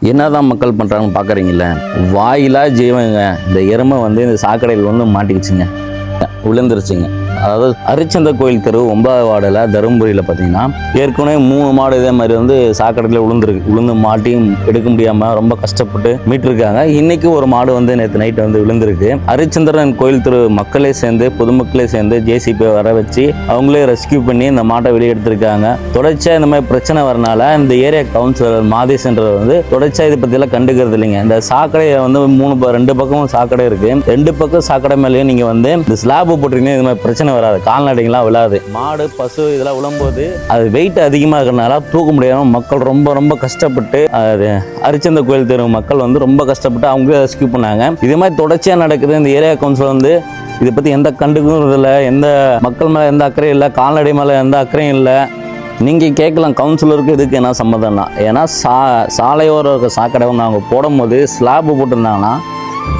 என்னதான் மக்கள் பண்ணுறாங்கன்னு பார்க்குறீங்களே வாயிலாக ஜீவங்க. இந்த எருமை வந்து இந்த சாக்கடையில் வந்து மாட்டிக்கிச்சுங்க. விழுந்துருச்சுங்க. அதாவது அரிச்சந்த கோயில் தெரு ஒன்பதாவது வார்டில் தருமபுரியில் பார்த்தீங்கன்னா ஏற்கனவே மூணு மாடு இதே மாதிரி வந்து சாக்கடையில் விழுந்துருக்கு. விழுந்து மாட்டியும் எடுக்க முடியாமல் ரொம்ப கஷ்டப்பட்டு மீட்டிருக்காங்க. இன்னைக்கு ஒரு மாடு வந்து நேற்று நைட்டு வந்து விழுந்திருக்கு. ஹரிச்சந்திரன் கோயில் தெரு மக்களே சேர்ந்து பொதுமக்களே சேர்ந்து ஜேசிபி வர வச்சு அவங்களே ரெஸ்கியூ பண்ணி இந்த மாட்டை வெளியே எடுத்திருக்காங்க தொடர்ச்சியாக இந்த மாதிரி பிரச்சனை வரனால இந்த ஏரியா கவுன்சிலர் மாதேசன்றவர் வந்து தொடர்ச்சியாக இதை பற்றியெல்லாம் கண்டுக்கிறது இல்லைங்க. இந்த சாக்கடையை வந்து மூணு ப- ரெண்டு பக்கமும் சாக்கடை இருக்குது ரெண்டு பக்கம் சாக்கடை மேலேயும் நீங்கள் வந்து இந்த ஸ்லாப் போட்டிருக்கீங்க இது மாதிரி பிரச்சனை வராது. கால்நடைகள்லாம் விழாது. மாடு பசு இதெல்லாம் விழும்போது அது வெயிட் அதிகமாக இருக்கிறனால தூக்க முடியாமல் மக்கள் ரொம்ப ரொம்ப கஷ்டப்பட்டு அது அரிச்சந்த கோயில் தெரு மக்கள் வந்து ரொம்ப கஷ்டப்பட்டு அவங்களே ரெஸ்கியூ பண்ணாங்க. இது மாதிரி தொடர்ச்சியாக நடக்குது. இந்த ஏரியா கவுன்சில் வந்து இதை பற்றி எந்த கண்டுக்கிறது இல்லை. எந்த மக்கள் மேலே எந்த அக்கறையும் இல்லை. கால்நடை மேலே எந்த அக்கறையும் இல்லை. நீங்கள் கேட்கலாம் கவுன்சிலருக்கு இதுக்கு என்ன சம்மதம்னா ஏன்னா சா சாலையோர இருக்க சாக்கடை வந்து அவங்க போடும்போது ஸ்லாப் போட்டிருந்தாங்கன்னா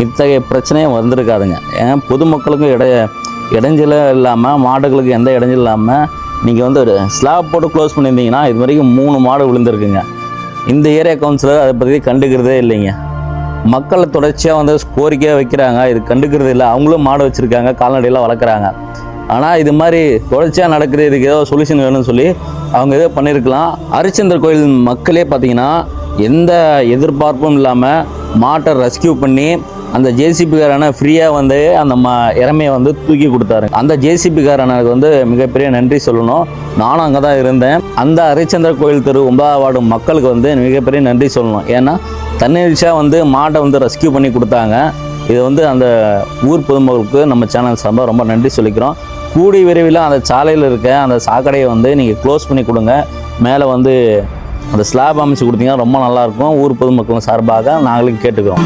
இத்தகைய பிரச்சனையும் வந்திருக்காதுங்க. ஏன் பொதுமக்களுக்கும் இடையே இடைஞ்சலும் இல்லாமல் மாடுகளுக்கு எந்த இடைஞ்சலும் இல்லாமல் நீங்கள் வந்து ஒரு ஸ்லாப் போட்டு க்ளோஸ் பண்ணியிருந்தீங்கன்னா இது வரைக்கும் மூணு மாடு விழுந்திருக்குங்க. இந்த ஏரியா கவுன்சிலர் அதை பற்றி கண்டுக்கிறதே இல்லைங்க. மக்களை தொடர்ச்சியாக வந்து கோரிக்கையாக வைக்கிறாங்க. இது கண்டுக்கிறது இல்லை. அவங்களும் மாடு வச்சுருக்காங்க கால்நடையெல்லாம் வளர்க்குறாங்க. ஆனால் இது மாதிரி தொடர்ச்சியாக நடக்குது. இதுக்கு ஏதோ சொல்யூஷன் வேணும்னு சொல்லி அவங்க ஏதோ பண்ணியிருக்கலாம். ஹரிச்சந்திர கோயில் மக்களே பார்த்தீங்கன்னா எந்த எதிர்பார்ப்பும் இல்லாமல் மாட்டை ரெஸ்கியூ பண்ணி அந்த ஜேசிபிக்காரனை ஃப்ரீயாக வந்து அந்த ம இறமையை வந்து தூக்கி கொடுத்தாரு. அந்த ஜேசிபிக்காரனுக்கு வந்து மிகப்பெரிய நன்றி சொல்லணும். நானும் அங்கே தான் இருந்தேன். அந்த ஹரிச்சந்திர கோயில் தெரு ஒன்பதாம் வார்டு மக்களுக்கு வந்து மிகப்பெரிய நன்றி சொல்லணும். ஏன்னா தன்னெழுச்சியாக வந்து மாட்டை வந்து ரெஸ்கியூ பண்ணி கொடுத்தாங்க. இது வந்து அந்த ஊர் பொதுமக்களுக்கு நம்ம சேனல் சார்பாக ரொம்ப நன்றி சொல்லிக்கிறோம். கூடி விரைவில் அந்த சாலையில் இருக்க அந்த சாக்கடையை வந்து நீங்கள் க்ளோஸ் பண்ணி கொடுங்க. மேலே வந்து அந்த ஸ்லாப் அமைச்சு கொடுத்தீங்கன்னா ரொம்ப நல்லாயிருக்கும் ஊர் பொதுமக்களும் சார்பாக நாங்களும் கேட்டுக்கிறோம்.